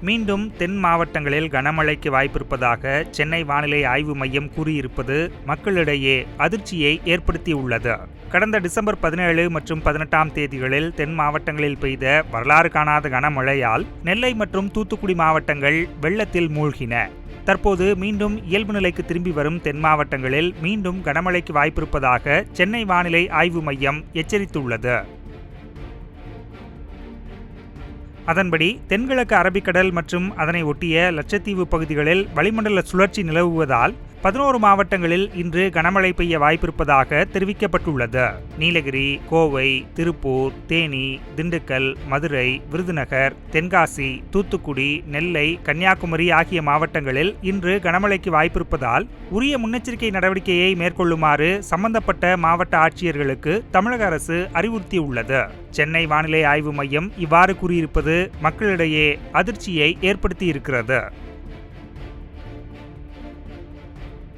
மீண்டும் தென் மாவட்டங்களில் கனமழைக்கு வாய்ப்பிருப்பதாக சென்னை வானிலை ஆய்வு மையம் கூறியிருப்பது மக்களிடையே அதிர்ச்சியை ஏற்படுத்தியுள்ளது. கடந்த டிசம்பர் பதினேழு மற்றும் பதினெட்டாம் தேதிகளில் தென் மாவட்டங்களில் பெய்த வரலாறு காணாத கனமழையால் நெல்லை மற்றும் தூத்துக்குடி மாவட்டங்கள் வெள்ளத்தில் மூழ்கின. தற்போது மீண்டும் இயல்பு நிலைக்கு திரும்பி வரும் தென் மாவட்டங்களில் மீண்டும் கனமழைக்கு வாய்ப்பிருப்பதாக சென்னை வானிலை ஆய்வு மையம் எச்சரித்துள்ளது. அதன்படி தென்கிழக்கு அரபிக்கடல் மற்றும் அதனை ஒட்டிய லட்சத்தீவு பகுதிகளில் வளிமண்டல சுழற்சி நிலவுவதால் பதினோரு மாவட்டங்களில் இன்று கனமழை பெய்ய வாய்ப்பிருப்பதாக தெரிவிக்கப்பட்டுள்ளது. நீலகிரி கோவை திருப்பூர் தேனி திண்டுக்கல் மதுரை விருதுநகர் தென்காசி தூத்துக்குடி நெல்லை கன்னியாகுமரி ஆகிய மாவட்டங்களில் இன்று கனமழைக்கு வாய்ப்பிருப்பதால் உரிய முன்னெச்சரிக்கை நடவடிக்கையை மேற்கொள்ளுமாறு சம்பந்தப்பட்ட மாவட்ட ஆட்சியர்களுக்கு தமிழக அரசு அறிவுறுத்தியுள்ளது. சென்னை வானிலை ஆய்வு மையம் இவ்வாறு கூறியிருப்பது மக்களிடையே அதிர்ச்சியை ஏற்படுத்தியிருக்கிறது.